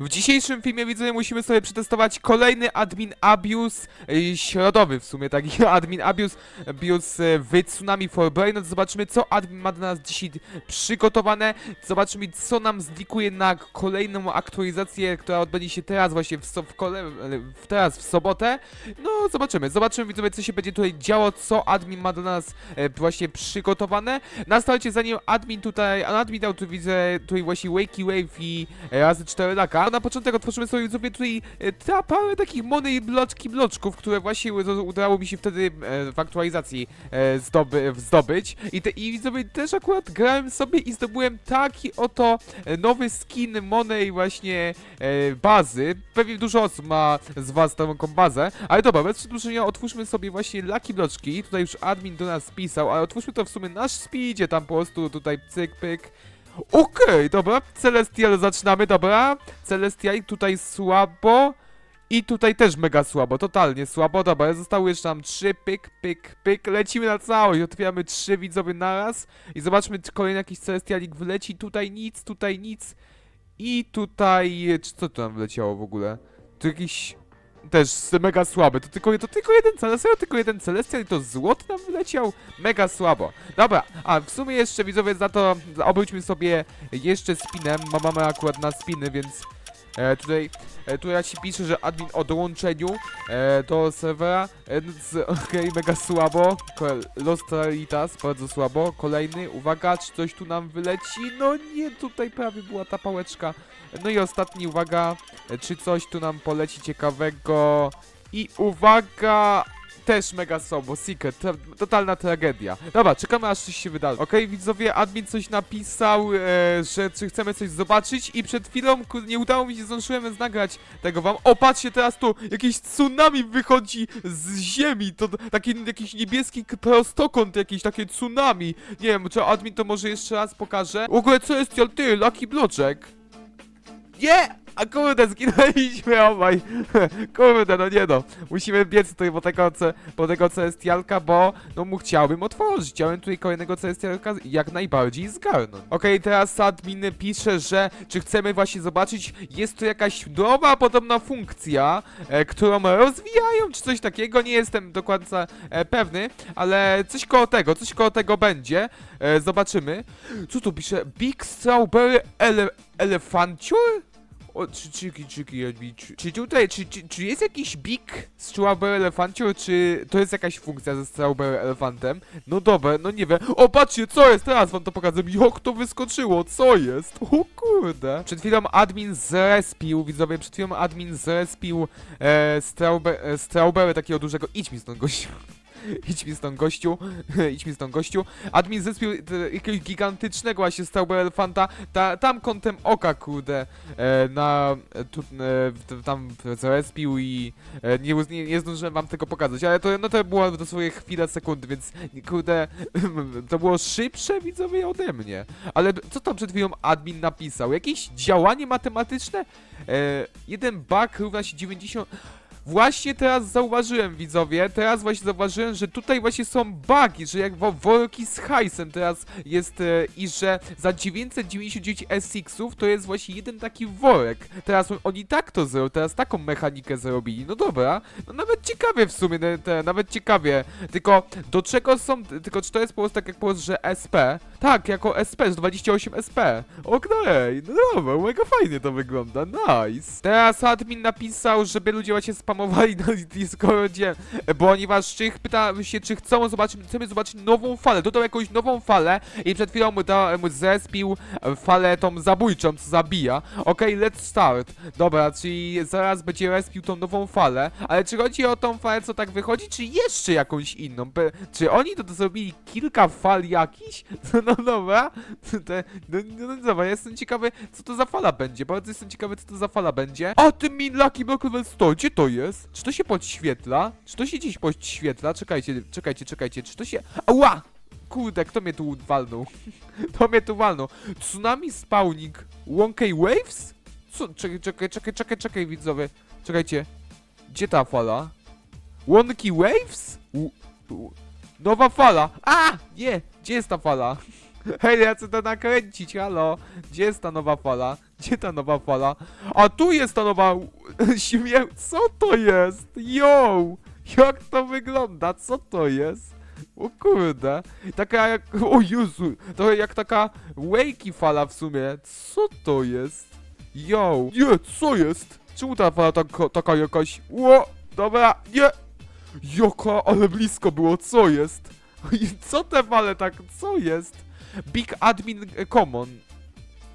W dzisiejszym filmie widzowie musimy sobie przetestować kolejny admin abuse e, środowy w sumie taki admin abuse abuse e, w Tsunami for Brain. Zobaczymy co admin ma dla nas dzisiaj przygotowane. Zobaczymy co nam zlikuje na kolejną aktualizację, która odbędzie się teraz właśnie w, so w, kole w teraz w sobotę. No zobaczymy, zobaczymy widzowie co się będzie tutaj działo, co admin ma dla nas e, właśnie przygotowane. Na starcie zanim admin tutaj, admin dał tu widzę tutaj właśnie Wakey Wave i e, razy 4 laka. Na początek otworzymy sobie widzowie tutaj e, ta parę takich mony i bloczki bloczków, które właśnie udało mi się wtedy e, w aktualizacji e, zdoby, zdobyć. I, te, I widzowie też akurat grałem sobie i zdobyłem taki oto nowy skin Monej właśnie bazy. Pewnie dużo osób ma z was taką bazę, ale dobra, bez przedłużenia otwórzmy sobie właśnie Lucky Bloczki. Tutaj już admin do nas pisał, ale otwórzmy to w sumie na speedzie, tam po prostu tutaj cyk, pyk. Okej, dobra, Celestial zaczynamy, dobra. Celestial tutaj słabo. I tutaj też mega słabo, totalnie słabo, dobra, zostały jeszcze nam trzy, pyk, pyk, pyk, lecimy na całość, otwieramy trzy widzowie naraz i zobaczmy, czy kolejny jakiś Celestialik wyleci, tutaj nic, tutaj nic i tutaj, czy co tu nam wyleciało w ogóle? Tu jakiś, też mega słaby, to tylko, to tylko jeden Celestial, tylko jeden Celestial i to złoty nam wyleciał, mega słabo. Dobra, a w sumie jeszcze widzowie za to obróćmy sobie jeszcze spinem, bo mamy akurat na spiny, więc e, tutaj, e, tu ja ci piszę, że admin o dołączeniu e, do serwera, e, no okej, mega słabo, Los Tralitas, bardzo słabo, kolejny, uwaga, czy coś tu nam wyleci, no nie, tutaj prawie była ta pałeczka, no i ostatni, uwaga, czy coś tu nam poleci ciekawego i uwaga, też mega słabo, Secret, to, totalna tragedia. Dobra, czekamy aż coś się wydarzy. Okej, widzowie, admin coś napisał, e, że czy chcemy coś zobaczyć i przed chwilą nie udało mi się, zdążyłem nagrać tego wam. O, patrzcie, teraz tu jakieś tsunami wychodzi z ziemi, to taki jakiś niebieski prostokąt, jakiś takie tsunami. Nie wiem, czy admin to może jeszcze raz pokaże. W ogóle, co jest, ty, Lucky Bloczek? Nie! A kurde, zginęliśmy obaj. kurde, no nie no. Musimy biec tutaj po tego, po tego celestialka, bo no mu chciałbym otworzyć. Chciałem tutaj kolejnego celestialka jak najbardziej zgarnąć. Okej, teraz admin pisze, że czy chcemy właśnie zobaczyć, jest tu jakaś nowa podobna funkcja, e, którą rozwijają, czy coś takiego. Nie jestem do końca e, pewny, ale coś koło tego, coś koło tego będzie. E, zobaczymy. Co tu pisze? Big Strawberry ele Elefanciur? O, czy, czyki, czyki, jakby, czy, czy tutaj, czy, czy, czy jest jakiś big Strawberry Elefanciur, czy to jest jakaś funkcja ze Strawberry Elefantem? No dobra, no nie wiem. O, patrzcie, co jest? Teraz wam to pokażę. Jak to wyskoczyło? Co jest? O kurde. Przed chwilą admin zrespił, widzowie, przed chwilą admin zrespił e, Strawberry, e, takiego dużego. Idź mi stąd, gościu. Idź mi stąd, gościu. Idź mi stąd, gościu. Admin zespił jakiegoś gigantycznego właśnie Strawberry Elefanta, ta, tam kątem oka, kurde, e, na, e, tu, e, tam zrespił i e, nie, nie, nie zdążyłem wam tego pokazać, ale to, no to było dosłownie chwilę, sekundy, więc kurde, to było szybsze widzowie ode mnie. Ale co tam przed chwilą admin napisał? Jakieś działanie matematyczne? E, jeden bug równa się 90... Właśnie teraz zauważyłem, widzowie, teraz właśnie zauważyłem, że tutaj właśnie są bugi, że jak wo- worki z hajsem teraz jest e, i że za 999 SX-ów to jest właśnie jeden taki worek. Teraz on- oni tak to zrobią, teraz taką mechanikę zrobili. No dobra, no nawet ciekawie w sumie, te, te, nawet ciekawie. Tylko do czego są, tylko czy to jest po prostu tak jak po prostu, że SP? Tak, jako SP, z 28 SP. Okej, no dobra, mega fajnie to wygląda, nice. Teraz admin napisał, żeby ludzie właśnie spamowali na Discordzie, ponieważ Czych pyta się, czy chcą zobaczyć, chcemy zobaczyć nową falę. Dodał jakąś nową falę i przed chwilą mu, da, mu zespił falę tą zabójczą, co zabija. Okej, let's start. Dobra, czyli zaraz będzie respił tą nową falę, ale czy chodzi o tą falę, co tak wychodzi, czy jeszcze jakąś inną? Czy oni to, zrobili kilka fal jakichś? No dobra, Te, no, no, no dobra, jestem ciekawy, co to za fala będzie. Bardzo jestem ciekawy, co to za fala będzie. A ty mi Lucky Block Level 100, gdzie to jest? Czy to się podświetla? Czy to się gdzieś podświetla? Czekajcie, czekajcie, czekajcie, czy to się... Ała! Kurde, kto mnie tu walnął? to mnie tu walnął. Tsunami spawning Wonkey Waves? Co? Czekaj, czekaj, czekaj, czekaj, czekaj, widzowie. Czekajcie. Gdzie ta fala? Wonky Waves? U, u, nowa fala. A! Nie! Gdzie jest ta fala? Hej, ja chcę to nakręcić, halo. Gdzie jest ta nowa fala? Gdzie ta nowa fala? A tu jest ta nowa śmierć. Co to jest? Yo! Jak to wygląda? Co to jest? O kurde. Taka jak... O Jezu. Trochę jak taka wakey fala w sumie. Co to jest? Yo! Nie, co jest? Czemu ta fala taka, taka jakaś... Ło! Dobra, nie! Jaka, ale blisko było, co jest? Co te fale tak, co jest? Big Admin Common.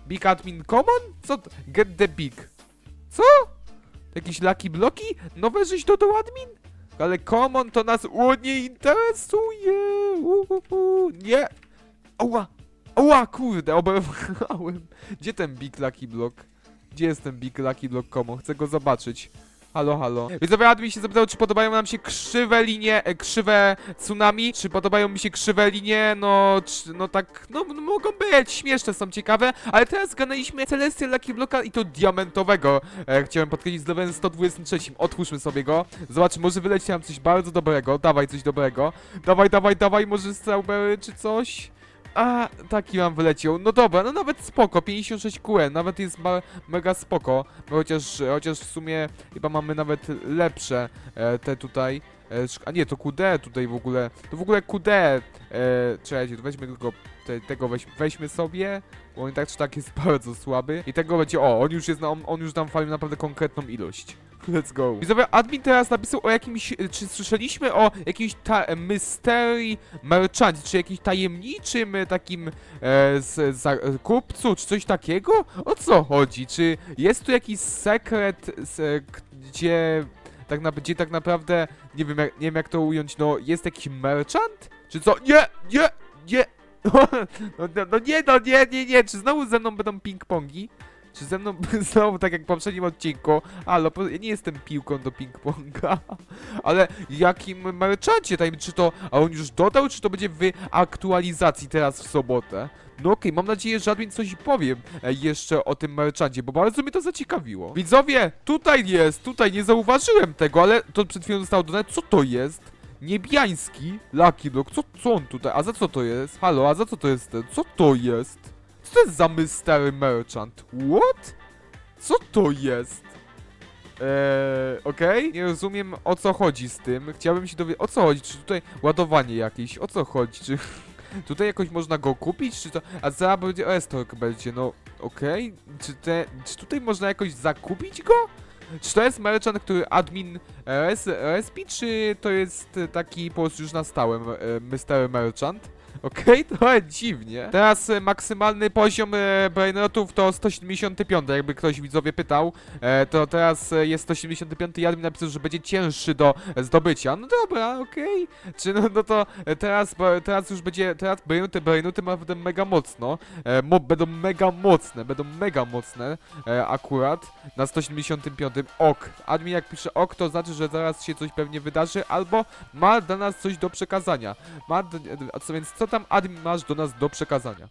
Big Admin Common? Co? Get the Big. Co? Jakieś Lucky Bloki? Nowe żeś dodał admin? Ale Common to nas u, nie interesuje. U, u, u. Nie. Ała. Ała, kurde, oberwałem. Gdzie ten Big Lucky Block? Gdzie jest ten Big Lucky Block Common? Chcę go zobaczyć. Halo, halo. Widzowie admin się zapytał, czy podobają nam się krzywe linie, e, krzywe tsunami, czy podobają mi się krzywe linie, no, czy, no tak, no, no mogą być, śmieszne są, ciekawe, ale teraz zganęliśmy Celestial Lucky Blocka i to diamentowego, e, chciałem podkreślić, zdobyłem 123, otwórzmy sobie go, zobacz, może wyleci nam coś bardzo dobrego, dawaj coś dobrego, dawaj, dawaj, dawaj, może Strawberry czy coś, a, taki mam wyleciał. No dobra, no nawet spoko, 56 QN, nawet jest mega spoko, chociaż, chociaż w sumie chyba mamy nawet lepsze e, te tutaj. E, a nie, to QD tutaj w ogóle, to w ogóle QD, e, czekajcie, to weźmy tylko te, tego weź, weźmy sobie, bo on tak czy tak jest bardzo słaby. I tego będzie, o, on już jest, on, on już nam fali naprawdę konkretną ilość. Let's go. Widzowie, admin teraz napisał o jakimś, e, czy słyszeliśmy o jakimś ta, e, mystery merchant, czy jakimś tajemniczym takim e, z, kupcu, czy coś takiego? O co chodzi? Czy jest tu jakiś sekret, z, gdzie tak, na, gdzie tak naprawdę, nie wiem, jak, nie wiem jak to ująć, no jest jakiś merchant? Czy co? Nie, nie, nie! No, no, no nie, no nie, nie, nie, czy znowu ze mną będą ping-pongi? Czy ze mną znowu tak jak w poprzednim odcinku? Ale ja nie jestem piłką do ping-ponga. Ale jakim? Tutaj, czy to, a on już dodał, czy to będzie w aktualizacji teraz w sobotę? No okej, mam nadzieję, że admin coś powiem e, jeszcze o tym merchancie, bo bardzo mnie to zaciekawiło. Widzowie, tutaj jest, tutaj nie zauważyłem tego, ale to przed chwilą zostało dodane. Co to jest? Niebiański Lucky Block, co, co on tutaj? A za co to jest? Halo, a za co to jest ten? Co to jest? To jest za mystery merchant? What? Co to jest? Eee, okej? Nie rozumiem o co chodzi z tym. Chciałbym się dowiedzieć, o co chodzi? Czy tutaj ładowanie jakieś? O co chodzi? Czy tutaj jakoś można go kupić? Czy to... A za będzie Estork będzie, no okej? Czy, te... Czy tutaj można jakoś zakupić go? Czy to jest merchant, który admin RS, RSP, czy to jest e, taki po prostu już na stałe e, Mr. Merchant? Okej, trochę dziwnie. Teraz e, maksymalny poziom e, brainrotów to 175, jakby ktoś widzowie pytał. E, to teraz e, jest 175 i admin napisał, że będzie cięższy do e, zdobycia. No dobra, okej. Czy no, no to e, teraz, bo- teraz już będzie, teraz brainoty, brainoty będą mega mocno. E, mo, będą mega mocne, będą mega mocne e, akurat na 175. Ok. Admin jak pisze ok, to znaczy, że zaraz się coś pewnie wydarzy, albo ma dla nas coś do przekazania. Ma, d- a co więc, co tam admin masz do nas do przekazania?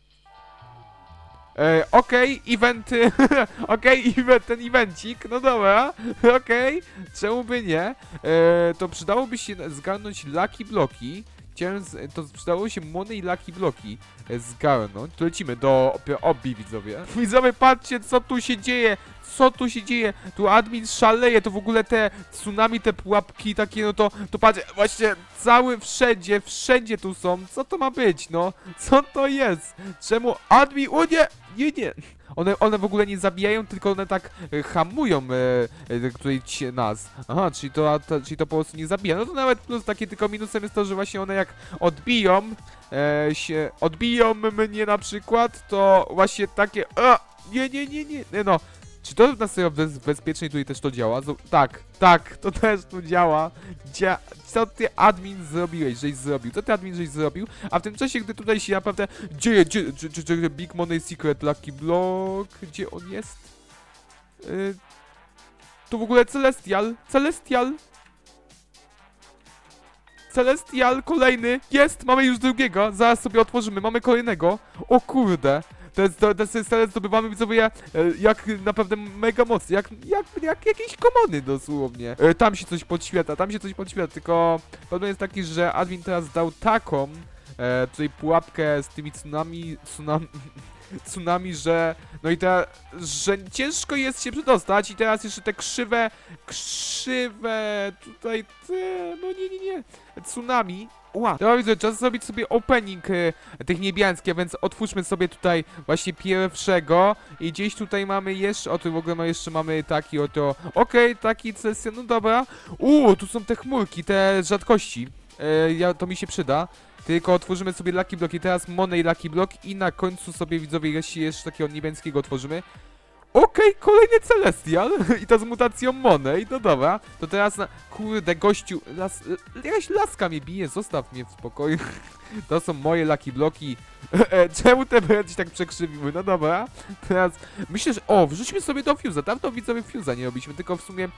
E, okej, eventy, okej, event, ten evencik, no dobra, okej, czemu by nie? E, to przydałoby się zgarnąć Lucky Bloki, chciałem, z, to przydało się Money i Lucky Bloki e, zgarnąć, to lecimy do obi, widzowie. Widzowie, patrzcie, co tu się dzieje, co tu się dzieje, tu admin szaleje, to w ogóle te tsunami, te pułapki takie, no to, to patrzcie, właśnie cały, wszędzie, wszędzie tu są, co to ma być, no, co to jest, czemu admin, o nie, nie, nie, one, one w ogóle nie zabijają, tylko one tak e, hamują e, e, tutaj ci, nas. Aha, czyli to, to, czyli to po prostu nie zabija. No to nawet plus takie tylko minusem jest to, że właśnie one jak odbiją e, się, odbiją mnie na przykład, to właśnie takie, a, nie, nie, nie, nie, nie, no. Czy to na serio bez, bezpiecznie tutaj też to działa? Tak, tak, to też tu działa. Dzia co ty admin zrobiłeś, żeś zrobił? Co ty admin żeś zrobił? A w tym czasie, gdy tutaj się naprawdę dzieje, dzieje, dzieje, dzieje, Big Money Secret Lucky Block, gdzie on jest? Y, tu w ogóle Celestial, Celestial. Celestial, kolejny, jest, mamy już drugiego, zaraz sobie otworzymy, mamy kolejnego. O kurde. To, to jest celest zdobywamy widzowie e, jak naprawdę mega mocny, jak, jak, jak jakieś komony dosłownie. E, tam się coś podświetla, tam się coś podświetla, tylko problem jest taki, że admin teraz dał taką e, tutaj pułapkę z tymi tsunami, tsunami, tsunami, że no i teraz, że ciężko jest się przedostać i teraz jeszcze te krzywe, krzywe tutaj te, no nie, nie, nie, tsunami. Ła, dobra widzę, czas zrobić sobie opening e, tych niebiańskich, więc otwórzmy sobie tutaj właśnie pierwszego i gdzieś tutaj mamy jeszcze, o tu w ogóle no jeszcze mamy taki oto, okej, taki sesja, no dobra. Uuu, tu są te chmurki, te rzadkości, e, ja, to mi się przyda. Tylko otworzymy sobie Lucky Block i teraz Monej Lucky Block i na końcu sobie widzowie jeśli jeszcze takiego niebiańskiego otworzymy. Okej, kolejny Celestial i to z mutacją Monej, no dobra. To teraz na... Kurde, gościu, las... jakaś laska mnie bije, zostaw mnie w spokoju. To są moje Lucky Bloki. E, Czemu te bręczy tak przekrzywiły? No dobra. Teraz myślę, że... O, wrzućmy sobie do Fuse'a. Dawno widzowie Fuse'a nie robiliśmy, tylko w sumie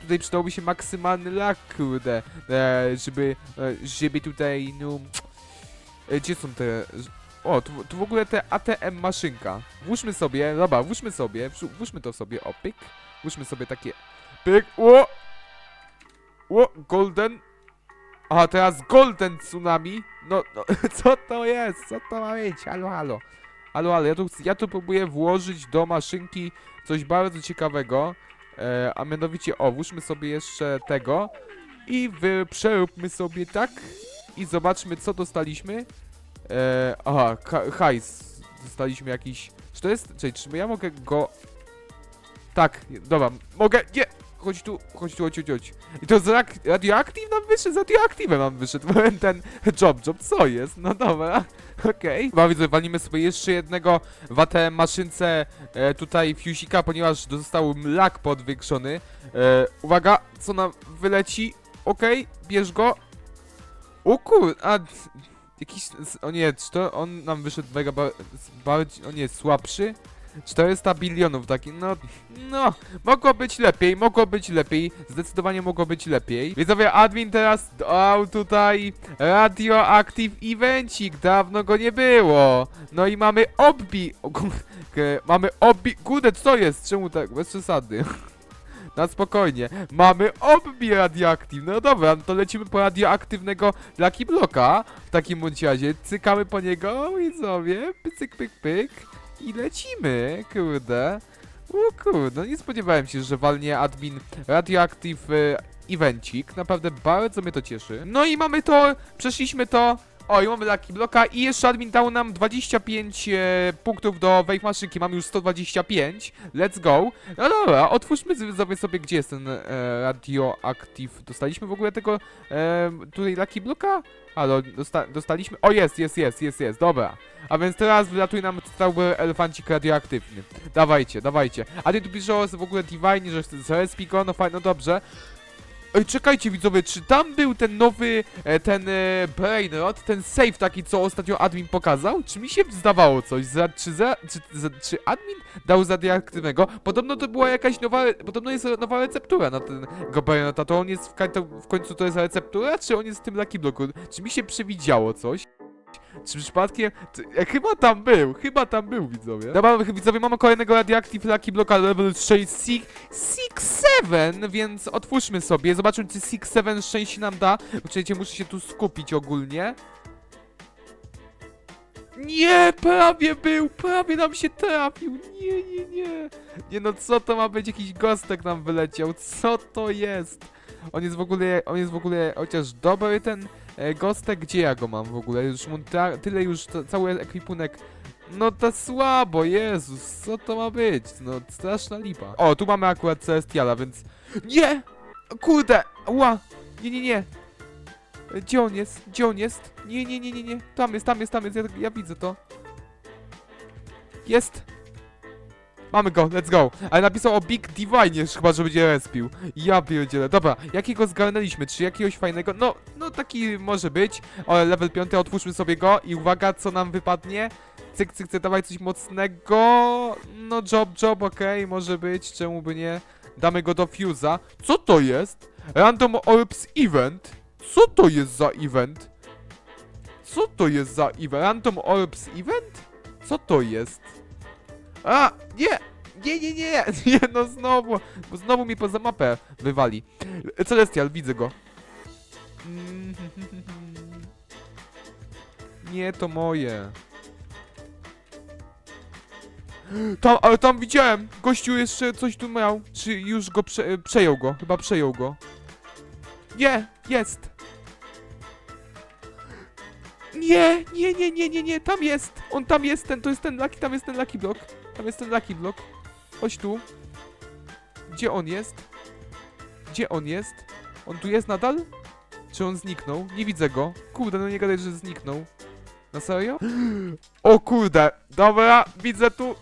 tutaj przydałoby się maksymalny lak, kurde. E, żeby... E, żeby tutaj, no... Gdzie są te... O, tu, tu w ogóle te ATM maszynka. Włóżmy sobie, dobra, włóżmy sobie, włóżmy to sobie, o, pyk. Włóżmy sobie takie, pyk, o! O, golden. A, teraz golden tsunami. No, no, co to jest? Co to ma być? Halo, halo. Halo, halo, ja tu, ja tu próbuję włożyć do maszynki coś bardzo ciekawego. E, a mianowicie, o, włóżmy sobie jeszcze tego. I przeróbmy sobie tak. I zobaczmy, co dostaliśmy. E, aha, hajs. Dostaliśmy jakiś... Czy to jest... Czekaj, czy ja mogę go... Tak, dobra, mogę... Nie! Chodź tu, chodź tu, chodź, chodź. I to z radioactive nam wyszedł, z radioactive nam wyszedł ten job, job, co jest? No dobra, okej. Okay. widzę, walimy sobie jeszcze jednego w ATM maszynce e, tutaj fusika, ponieważ został lak podwykszony. E, uwaga, co nam wyleci? Okej, bierz go. O kur... a... Jakiś... O nie, czy to on nam wyszedł mega ba- bardziej... O nie, słabszy? 400 bilionów taki, no, no, mogło być lepiej, mogło być lepiej, zdecydowanie mogło być lepiej. Widzowie, admin teraz dał tutaj radioactive evencik, dawno go nie było. No i mamy obbi, mamy obbi, kurde, co jest, czemu tak, bez przesady. Na spokojnie. Mamy obbi radioactive. No dobra, no to lecimy po radioaktywnego Lucky Blocka. W takim razie cykamy po niego, widzowie. Pycyk, pyk, pyk. I lecimy, kurde. O kurde, no nie spodziewałem się, że walnie admin Radioactive e, Evencik. Naprawdę bardzo mnie to cieszy. No i mamy to, przeszliśmy to. O, i mamy Lucky Blocka i jeszcze admin dał nam 25 e, punktów do wave maszynki. Mamy już 125. Let's go. No dobra, otwórzmy sobie, sobie gdzie jest ten e, Radioactive. Dostaliśmy w ogóle tego e, tutaj Lucky Blocka? Halo, dosta dostaliśmy? O, jest, jest, jest, jest, jest, dobra. A więc teraz wylatuje nam cały elefancik radioaktywny. Dawajcie, dawajcie. A ty tu pisze o w ogóle Divine, że chce go, no fajnie, no dobrze. Ej, czekajcie widzowie, czy tam był ten nowy, e, ten e, Brainrot, ten save taki, co ostatnio admin pokazał? Czy mi się zdawało coś? Za, czy, za, czy, za, czy admin dał z radioaktywnego? Podobno to była jakaś nowa, podobno jest nowa receptura na ten go Brainrota, to on jest w, w końcu to jest receptura, czy on jest w tym Lucky Blocku? Czy mi się przewidziało coś? Czy przypadkiem... E, chyba tam był, chyba tam był, widzowie. Dobra, widzowie, mamy kolejnego Radioactive Lucky Blocka level 6, 7, więc otwórzmy sobie, zobaczmy, czy 6-7 szczęście nam da. Oczywiście muszę się tu skupić ogólnie. Nie, prawie był, prawie nam się trafił. Nie, nie, nie. Nie no, co to ma być? Jakiś gostek nam wyleciał. Co to jest? On jest w ogóle, on jest w ogóle chociaż dobry ten e, gostek. Gdzie ja go mam w ogóle? Już mu tyle już, cały ekwipunek. No to słabo, Jezus, co to ma być? No, straszna lipa. O, tu mamy akurat Celestiala, więc... Nie! Kurde! Ła! Nie, nie, nie! Gdzie on jest? Gdzie on jest? Nie, nie, nie, nie, nie. Tam jest, tam jest, tam jest. Ja, ja widzę to. Jest! Mamy go, let's go. Ale napisał o Big Divine, chyba, że będzie respił. Ja pierdzielę. Dobra, jakiego zgarnęliśmy? Czy jakiegoś fajnego? No, no taki może być. O, level 5, otwórzmy sobie go i uwaga, co nam wypadnie. Cyk, cyk, cyk, dawaj coś mocnego. No, job, job, okej, może być, czemu by nie. Damy go do Fuse'a. Co to jest? Random Orbs Event? Co to jest za event? Co to jest za event? Random Orbs Event? Co to jest? A, nie! Nie, nie, nie! Nie, no znowu! Bo znowu mi poza mapę wywali. Celestial, widzę go. Nie, to moje. Tam, ale tam widziałem! Gościu jeszcze coś tu miał. Czy już go prze, przejął go? Chyba przejął go. Nie, jest! Nie, nie, nie, nie, nie, nie, tam jest! On tam jest, ten, to jest ten Lucky, tam jest ten Lucky Block. Tam jest ten Lucky Block. Chodź tu. Gdzie on jest? Gdzie on jest? On tu jest nadal? Czy on zniknął? Nie widzę go. Kurde, no nie gadaj, że zniknął. Na serio? O kurde, dobra, widzę tu...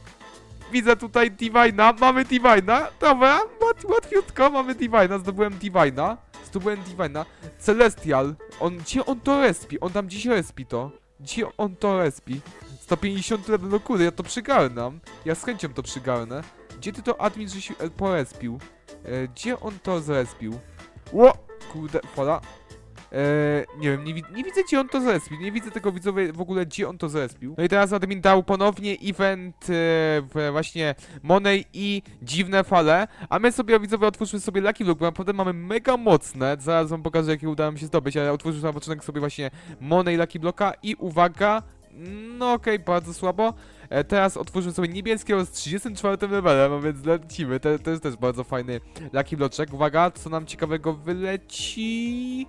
Widzę tutaj Divine'a, mamy Divine'a, dobra, łat, łatwiutko, mamy Divine'a, zdobyłem Divine'a, zdobyłem Divine'a. Celestial, on, gdzie on to respi? On tam gdzieś respi to. Gdzie on to respi? 150 level, no kurde, ja to przygarnam. Ja z chęcią to przygarnę. Gdzie ty to admin, że się e, porespił? E, gdzie on to zrespił? Ło! Kurde, fala. E, nie wiem, nie, nie widzę gdzie on to zrespił, nie widzę tego widzowie w ogóle gdzie on to zrespił. No i teraz admin dał ponownie event e, właśnie Monej i dziwne fale, a my sobie widzowie otwórzmy sobie Lucky Block, bo naprawdę mamy mega mocne, zaraz wam pokażę jakie udało mi się zdobyć, ale otwórzmy na początek sobie właśnie Monej Lucky Blocka i uwaga, no okej, bardzo słabo. E, teraz otworzymy sobie niebieskiego z 34 levelem, więc lecimy. To, to jest też bardzo fajny Lucky Bloczek. Uwaga, co nam ciekawego wyleci?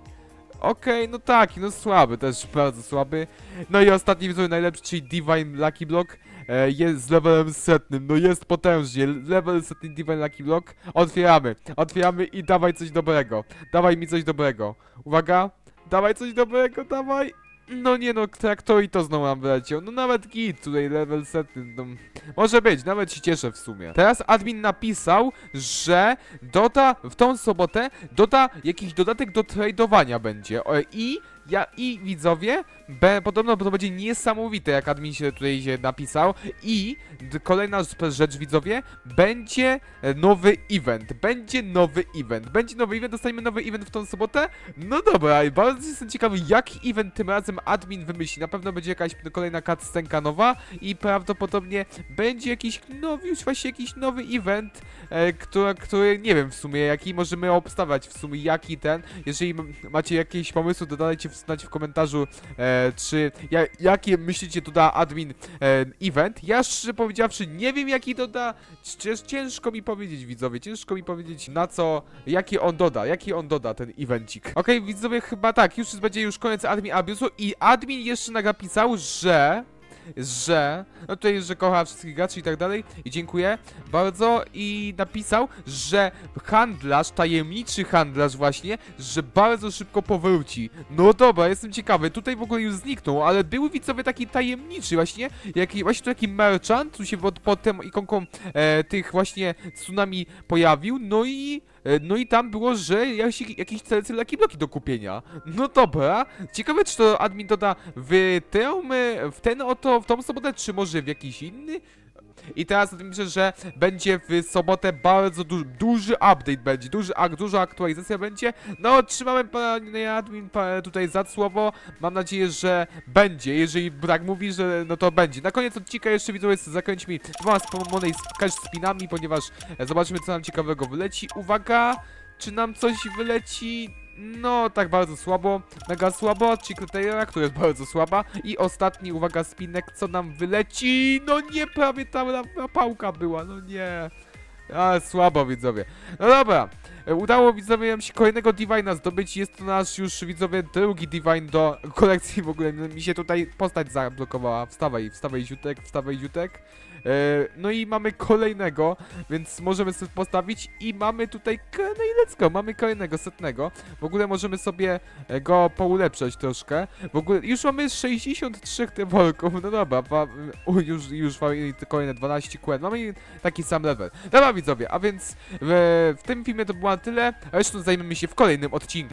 Okej, no taki, no słaby, też bardzo słaby. No i ostatni widzowie najlepszy, czyli Divine Lucky Block. E, jest z levelem setnym, no jest potężnie. Level setny Divine Lucky Block. Otwieramy, otwieramy i dawaj coś dobrego. Dawaj mi coś dobrego. Uwaga, dawaj coś dobrego, dawaj. No nie no, traktor i to znowu nam wyleciał. No nawet git, tutaj level setny, no, może być, nawet się cieszę w sumie. Teraz admin napisał, że doda w tą sobotę doda jakiś dodatek do tradowania będzie. O, I ja i widzowie, be, podobno to będzie niesamowite, jak admin się tutaj się napisał. I kolejna rzecz, widzowie, będzie e, nowy event. Będzie nowy event. Będzie nowy event, dostaniemy nowy event w tą sobotę. No dobra, bardzo jestem ciekawy, jaki event tym razem admin wymyśli. Na pewno będzie jakaś kolejna cutscenka nowa i prawdopodobnie będzie jakiś nowy, już właśnie jakiś nowy event, e, który, który nie wiem w sumie jaki, możemy obstawiać w sumie jaki ten. Jeżeli macie jakieś pomysły, to dajcie w, znać w komentarzu, e, czy ja, jakie myślicie doda admin e, event. Ja szczerze powiedziawszy nie wiem jaki doda, Cięż, ciężko mi powiedzieć widzowie, ciężko mi powiedzieć na co, jaki on doda, jaki on doda ten evencik. Okej widzowie chyba tak, już będzie już koniec admin abusu i admin jeszcze napisał, że że, no tutaj, że kocha wszystkich graczy i tak dalej i dziękuję bardzo. I napisał, że handlarz, tajemniczy handlarz właśnie, że bardzo szybko powróci. No dobra, jestem ciekawy, tutaj w ogóle już zniknął, ale był widzowie taki tajemniczy właśnie, jaki, właśnie taki merchant, tu się pod, pod tą ikonką e, tych właśnie tsunami pojawił, no i no i tam było, że jakieś, jakieś Lucky Bloki do kupienia. No dobra. Ciekawe, czy to admin doda w tę, e, w ten oto, w tą sobotę, czy może w jakiś inny? I teraz myślę, że będzie w sobotę bardzo du duży update będzie, duży, ak duża aktualizacja będzie. No, trzymamy panie admin tutaj za słowo. Mam nadzieję, że będzie. Jeżeli tak mówi, że no to będzie. Na koniec odcinka jeszcze widzowie zakręć mi dwoma spalonej spinami, ponieważ zobaczymy co nam ciekawego wyleci. Uwaga! Czy nam coś wyleci? No, tak bardzo słabo, mega słabo, Chicletera, która jest bardzo słaba i ostatni, uwaga, spinek, co nam wyleci? No nie, prawie tam la- pałka była, no nie. A, słabo widzowie. No dobra, e, udało widzowie się kolejnego Divina zdobyć, jest to nasz już widzowie drugi Divine do kolekcji w ogóle, mi się tutaj postać zablokowała, wstawaj, wstawaj ziutek, wstawaj ziutek. E, no i mamy kolejnego, więc możemy sobie postawić i mamy tutaj, no i let's go, mamy kolejnego, setnego. W ogóle możemy sobie e, go poulepszać troszkę. W ogóle już mamy 63 worków, no dobra, pa, już, już mamy kolejne 12 quen, mamy taki sam level. Dobra widzowie, a więc w, w tym filmie to było na tyle, a jeszcze zajmiemy się w kolejnym odcinku.